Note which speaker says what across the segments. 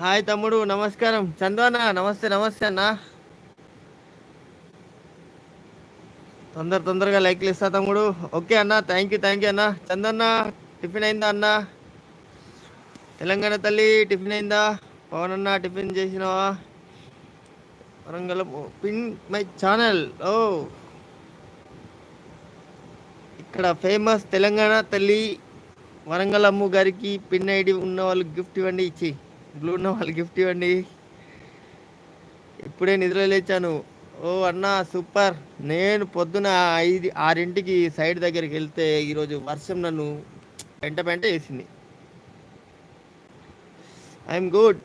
Speaker 1: Hi తమ్ముడు నమస్కారం. చందన్న నమస్తే నమస్తే అన్న. తొందర తొందరగా లైక్లు ఇస్తా తమ్ముడు. ఓకే అన్న థ్యాంక్ యూ థ్యాంక్ యూ అన్న. చందన్న టిఫిన్ అయిందా అన్న? తెలంగాణ తల్లి టిఫిన్ అయిందా? పవన్ అన్న టిఫిన్ చేసినావా? Warangal pin my channel. ఓ. ఇక్కడ ఫేమస్ తెలంగాణ తల్లి వరంగల్ అమ్ము గారికి పిన్ ఐడి ఉన్న వాళ్ళు గిఫ్ట్ ఇవ్వండి ఇచ్చి. బ్లూ ఉన్న వాళ్ళు గిఫ్ట్ ఇవ్వండి. ఇప్పుడే నిద్ర లేచాను. ఓ అన్న సూపర్. నేను పొద్దున ఐదు ఆరింటికి సైడ్ దగ్గరికి వెళ్తే ఈరోజు వర్షం నన్ను పెంట పెంట వేసింది. I'm good.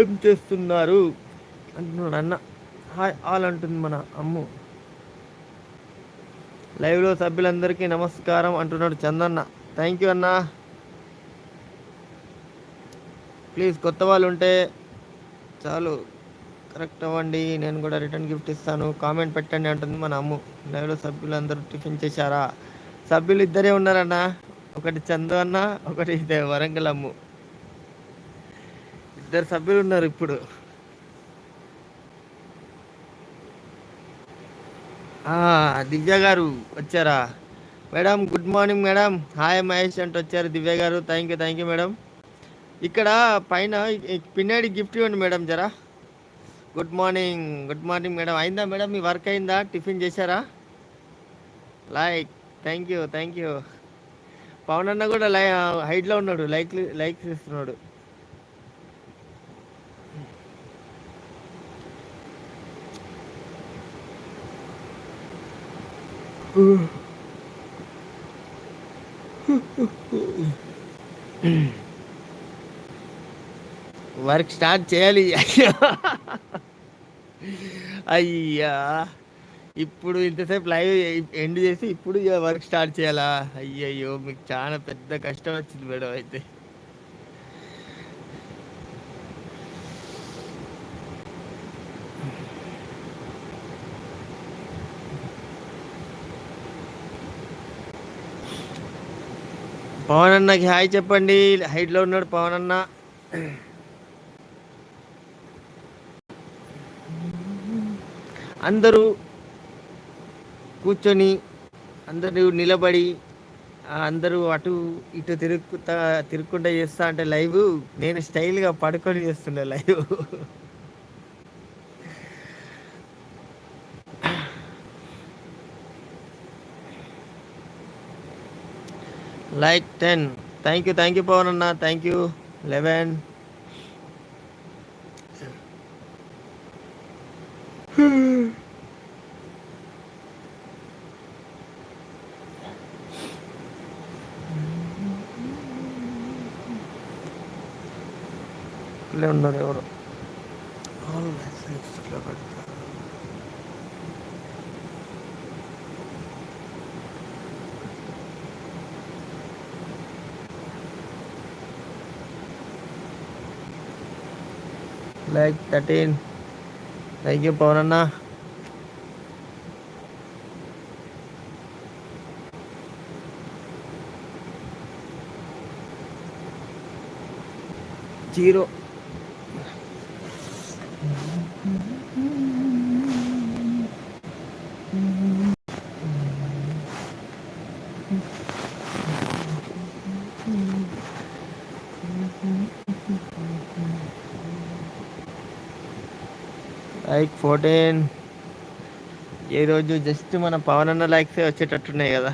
Speaker 1: ఏం చేస్తున్నారు? అంటున్నాడు అన్న హాయ్ ఆల్ అంటుంది మన అమ్ము. లైవ్లో సభ్యులందరికీ నమస్కారం అంటున్నాడు చందన్న. థ్యాంక్ యూ అన్న. ప్లీజ్ కొత్త వాళ్ళు ఉంటే చాలు. కరెక్ట్ అవ్వండి నేను కూడా రిటర్న్ గిఫ్ట్ ఇస్తాను. కామెంట్ పెట్టండి అంటుంది మన అమ్ము. లైవ్లో సభ్యులందరూ టిఫిన్ చేశారా? సభ్యులు ఇద్దరే ఉన్నారన్న. ఒకటి చందు అన్న ఒకటి ఇదే వరంగల్ అమ్ము. ఇద్దరు సభ్యులు ఉన్నారు ఇప్పుడు. దివ్య గారు వచ్చారా? Madam good morning madam. Hi Mahesh అంటే వచ్చారు దివ్య గారు. Thank you thank you madam. ఇక్కడ పైన పిన్నాడి గిఫ్ట్ ఇవ్వండి మేడం జరా. Good morning good morning madam. అయిందా మేడం? మీ వర్క్ అయిందా? టిఫిన్ చేశారా? Like thank you thank you Pavan అన్న కూడా లై హైట్లో ఉన్నాడు. లైక్ లైక్స్ ఇస్తున్నాడు. వర్క్ స్టార్ట్ చేయాలి. అయ్యా. అయ్యా. ఇప్పుడు ఇంతసేపు లైవ్ ఎండ్ చేసి ఇప్పుడు వర్క్ స్టార్ట్ చేయాలా? అయ్యయ్యో మీకు చాలా పెద్ద కష్టం వచ్చింది మేడం అయితే. పవన్ అన్నకి హాయ్ చెప్పండి. హైట్లో ఉన్నాడు పవన్ అన్న అందరూ కూర్చొని అందరూ నిలబడి అందరూ అటు ఇటు తిరుగుతా తిరుగుకుంటా చేస్తా అంటే లైవ్. నేను స్టైల్గా పడుకొని చేస్తున్నా live. Like ten thank you thank you Pavan అన్న థ్యాంక్ యూ లెవెన్ ఉన్నారు ఎవరు like thirteen thank you Pavan అన్న జీరో లైక్ ఫోర్టీన్ ఈరోజు జస్ట్ మన పవన్ అన్న లైక్స్ వచ్చేటట్టున్నాయి కదా.